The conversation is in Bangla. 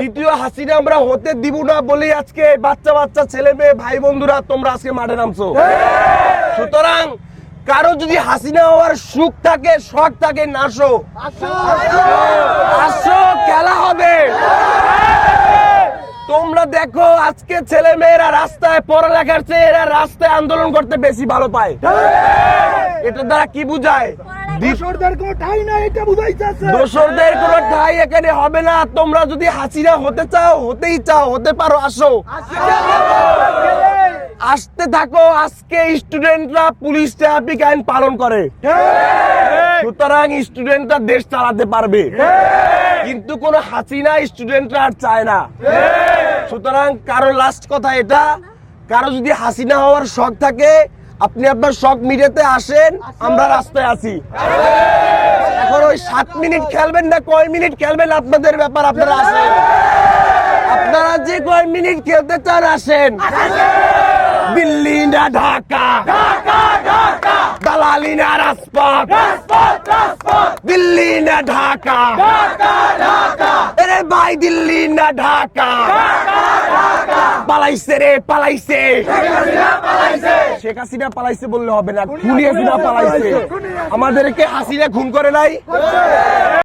দ্বিতীয় হাসিনা আমরা হতে দিব না বলে আজকে বাচ্চা বাচ্চা ছেলে মেয়ে, ভাই বন্ধুরা, তোমরা আজকে মাঠে নামছো। সুতরাং কারও যদি হাসিনা হওয়ার সুখ থাকে, শখ থাকে নাসো আসো খেলা হবে। তোমরা দেখো, আজকে ছেলে মেয়েরা রাস্তায় পড়ালেখার চেয়ে এরা রাস্তায় আন্দোলন করতে বেশি ভালো পায়। এটা দ্বারা কি বুঝায়? দোসরদের কোনো ঠাই নাই এটা বুঝাইতেছে। দোসরদের কোনো ঠাই এখানে হবে না। তোমরা যদি হাসিনা হতে চাও হতেই চাও হতে পারো আসো। আসতে থাকো আজকে স্টুডেন্টরা পুলিশ ট্রাফিক আইন পালন করে। সুতরাং স্টুডেন্টরা দেশ চালাতে পারবে। কিন্তু কোন হাসিনা স্টুডেন্টরা আর চায় না। সুতরাং কারও লাস্ট কথা এটা। কারও যদি হাসিনা হওয়ার শখ থাকে আপনি আপনার শখ মিটাতে আসেন আমরা রাস্তায় আছি। এখন ওই সাত মিনিট খেলবেন না কয় মিনিট খেলবেন আপনাদের ব্যাপার আপনারা আসেন। আপনারা যে কয় মিনিট খেলতে চান আসেন। দিল্লি না ঢাকা। দালালি না রাজপথ। দিল্লি না ঢাকা। আরে ভাই দিল্লি না ঢাকা। পালাইছে রে পালাইছে। শেখ হাসিনা পালাইছে বললে হবে না খুনি হাসিনা পালাইছে। আমাদেরকে হাসিনা খুন করে নাই?